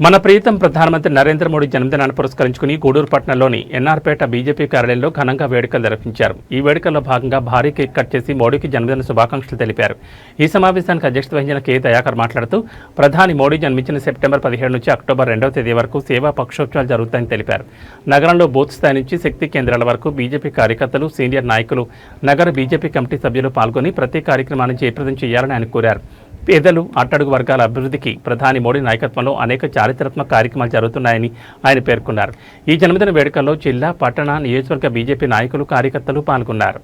మన ప్రీతం ప్రధానమంత్రి నరేంద్ర మోడీ జన్మదినాన్ని పురస్కరించుకుని గూడూరు పట్టణంలోని ఎన్ఆర్పేట బీజేపీ కార్యాలయంలో ఘనంగా వేడుకలు నిర్వహించారు. ఈ వేడుకల్లో భాగంగా భారీ కేక్ కట్ చేసి మోడీకి జన్మదిన శుభాకాంక్షలు తెలిపారు. ఈ సమావేశానికి అధ్యక్షత వహించిన కె. దయాకర్ మాట్లాడుతూ ప్రధాని మోడీ జన్మించిన సెప్టెంబర్ పదిహేడు నుంచి అక్టోబర్ రెండవ తేదీ వరకు సేవా పక్షోత్సవాలు జరుగుతాయని తెలిపారు. నగరంలో బూత్ స్థాయి నుంచి శక్తి కేంద్రాల వరకు బీజేపీ కార్యకర్తలు సీనియర్ నాయకులు నగర బీజేపీ కమిటీ సభ్యులు పాల్గొని ప్రతి కార్యక్రమాన్ని జయప్రదం చేయాలని ఆయన కోరారు. పేదలు అట్టడుగు వర్గాల అభివృద్ధికి ప్రధాని మోడీ నాయకత్వంలో అనేక చారిత్రాత్మక కార్యక్రమాలు జరుగుతున్నాయని ఆయన పేర్కొన్నారు. ఈ జన్మదిన వేడుకల్లో జిల్లా పట్టణ నియోజకవర్గ బీజేపీ నాయకులు కార్యకర్తలు పాల్గొన్నారు.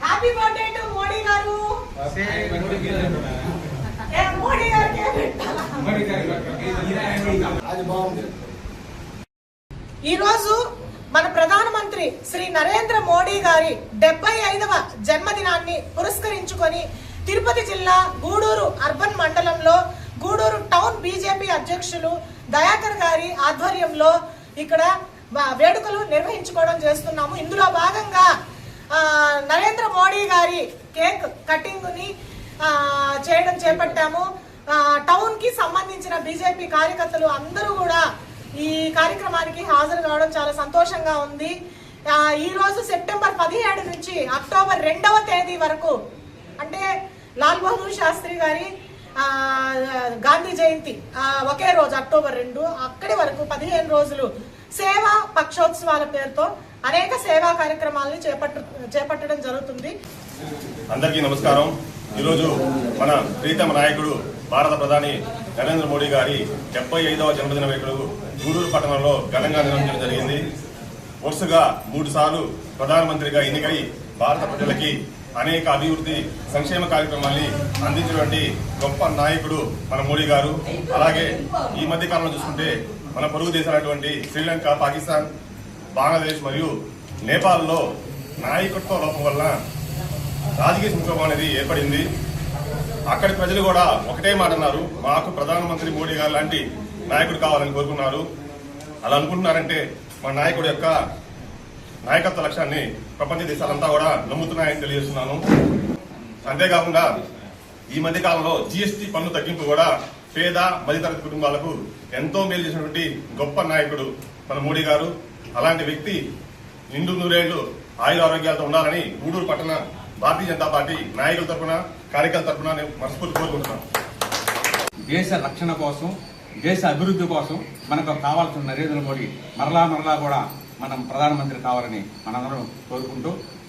హ్యాపీ బర్త్డే టు మోడీ గారు. ఏ, మోడీ గారికి ఏ పెట్టాలా? ఈ రోజు మన ప్రధానమంత్రి శ్రీ నరేంద్ర మోడీ గారి డెబ్బై ఐదవ జన్మదినాన్ని పురస్కరించుకొని తిరుపతి జిల్లా గూడూరు అర్బన్ మండలంలో గూడూరు టౌన్ బీజేపీ అధ్యక్షులు దయాకర్ గారి ఆధ్వర్యంలో ఇక్కడ వేడుకలు నిర్వహించుకోవడం చేస్తున్నాము. ఇందులో భాగంగా నరేంద్ర మోడీ గారి కేక్ కటింగ్ని చేయడం చేపట్టాము. టౌన్కి టౌన్కి సంబంధించిన బీజేపీ కార్యకర్తలు అందరూ కూడా ఈ కార్యక్రమానికి హాజరు కావడం చాలా సంతోషంగా ఉంది. ఈ రోజు సెప్టెంబర్ పదిహేడు నుంచి అక్టోబర్ రెండవ తేదీ వరకు అంటే లాల్ బహదూర్ శాస్త్రి గారి గాంధీ జయంతి ఒకే రోజు అక్టోబర్ రెండు అక్కడి వరకు పదిహేను రోజులు సేవా పక్షోత్సవాల పేరుతో అనేక సేవా కార్యక్రమాలను చేపట్టు చేపట్టడం జరుగుతుంది. అందరికీ నమస్కారం. ఈరోజు మన ప్రీతమ నాయకుడు భారత ప్రధాని నరేంద్ర మోడీ గారి డెబ్బై ఐదవ జన్మదిన వేడుకలు గూడూరు పట్టణంలో ఘనంగా నిర్వహించడం జరిగింది. వరుసగా మూడు సార్లు ప్రధానమంత్రిగా ఎన్నికై భారత ప్రజలకి అనేక అభివృద్ధి సంక్షేమ కార్యక్రమాల్ని అందించినటువంటి గొప్ప నాయకుడు మన మోడీ గారు. అలాగే ఈ మధ్య కాలంలో చూసుకుంటే మన పొరుగు దేశాలైనటువంటి శ్రీలంక పాకిస్తాన్ బంగ్లాదేశ్ మరియు నేపాల్లో నాయకత్వ లోపం వల్ల రాజకీయ సంక్షోభం అనేది ఏర్పడింది. అక్కడి ప్రజలు కూడా ఒకటే మాట అన్నారు మాకు ప్రధానమంత్రి మోడీ గారు లాంటి నాయకుడు కావాలని కోరుకున్నారు. అలా అనుకుంటున్నారంటే మా నాయకుడి యొక్క నాయకత్వ లక్ష్యాన్ని ప్రపంచ దేశాలంతా కూడా నమ్ముతున్నాయని తెలియజేస్తున్నాను. అంతేకాకుండా ఈ మధ్య కాలంలో జీఎస్టీ పన్ను తగ్గింపు కూడా పేద మధ్యతరగతి కుటుంబాలకు ఎంతో మేలు చేసినటువంటి గొప్ప నాయకుడు మన మోడీ గారు. అలాంటి వ్యక్తి నిండు నూరేళ్ళు ఆయుర ఆరోగ్యాలతో ఉండాలని గూడూరు పట్టణ భారతీయ జనతా పార్టీ నాయకుల తరఫున కార్యకర్తల తరఫున నేను మనస్ఫూర్తి కోరుకుంటున్నాను. దేశ రక్షణ కోసం దేశ అభివృద్ధి కోసం మనకు కావాల్సిన నరేంద్ర మోడీ మరలా మరలా కూడా మనం ప్రధానమంత్రి కావాలని మనందరం కోరుకుంటూ